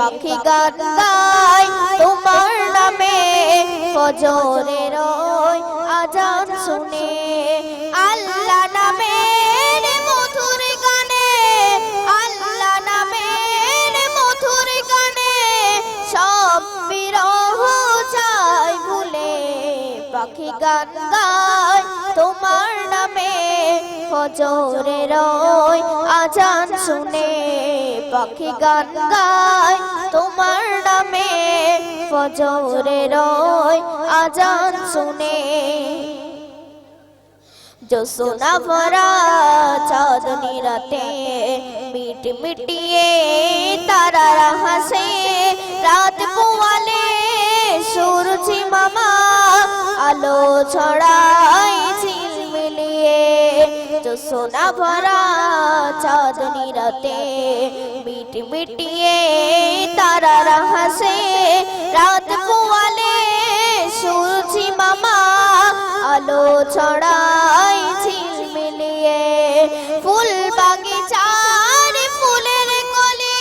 পাখি গান গাই তোমার নামে ফজরের আজান শুনে। আল্লাহ ভুলে। পাখি গান গায় তোমার নামে ফজরের ওই আজান শুনে পাখি গান গায় তোমার নামে ফজরের ওই আজান শুনে जो सोना भरा चांदनी राते मिट मिटिए तारा रहा से রাত পোয়ালে সূরজি মামা আলো ছড়াই সোনা ভরা চাঁদনি রাতে মিট মিটিয়ে তারা রহা সে রাত পোয়ালে সূরজি মামা আলো ছড়াই ঝিলমিলিয়ে ফুল বাগিচার ফুলের কলি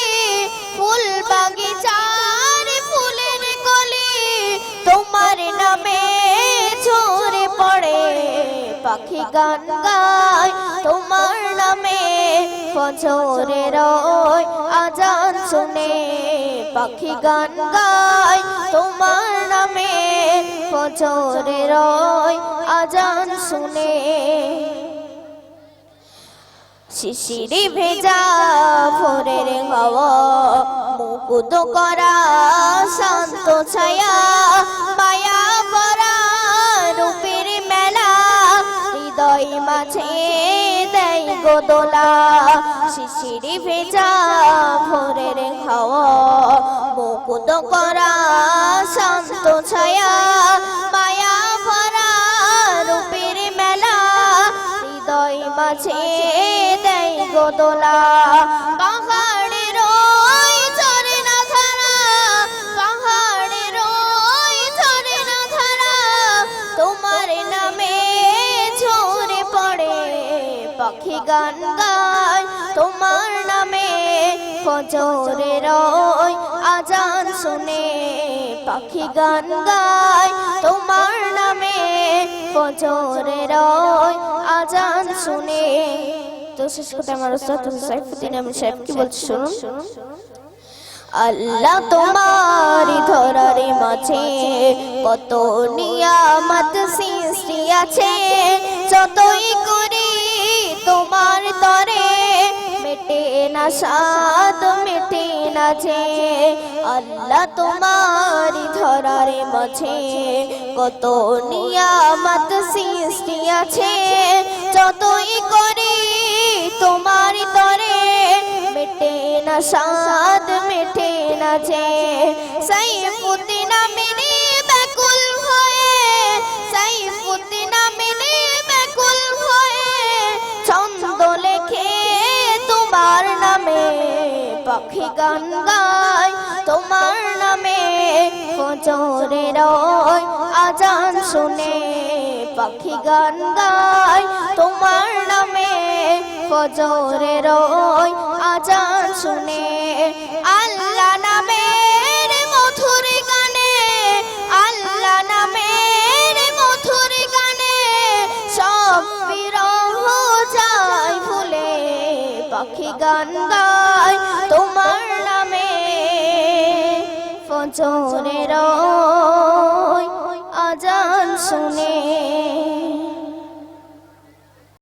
ফুল বাগিচার ফুলের কলি তোমার নামে ঝরে পড়ে পাখি গান গায় ফজরের আজান শুনে পাখি গান গায়। তোমার নামে ফজরের আজান শুনে শিশিরি ভেজা ভোরের হাওয়া মুকুদ করা শান্ত ছায়া, মায়া ভরা রূপের মেলা, হৃদয় মাঝে গোদোলা শিশিরি ভেজা ভোরের হাওয়া। মুকুদ করা শান্ত ছায়া। মায়া ভরা রূপের মেলা। হৃদয় মাঝে দেয় গোদোলা পাখি গান গায় তোমার নামে ফজরের ওই আজান শুনে। পাখি গান গায় তোমার নামে ফজরের ওই আজান শুনে। তো শেষ কথা আমার উস্তাদ সাইফুদ্দিন আমির সাহেব কি বলছে শুনুন? আল্লাহ তোমার ধরারে মাঝে কত নিয়ামত সৃষ্টি আছে, যতই করি তরে মেটে না সাদ মেটে না যে আল্লাহ তোমার ধরারে মাঝে। কত নিয়ামত সৃষ্টি আছে, যতই করি তোমার তরে। মেটে না সাদ মেটে না যে, সাইফুদ্দিন আমিনি পাখি গান তোমার নামে ফজরের ওই আজান শুনে পাখি গান তোমার নামে ফজরের ওই আজান শুনে আল্লাহ নামের মধুর সব যায় পাখি তোমার নামে ফজরের আজান শুনে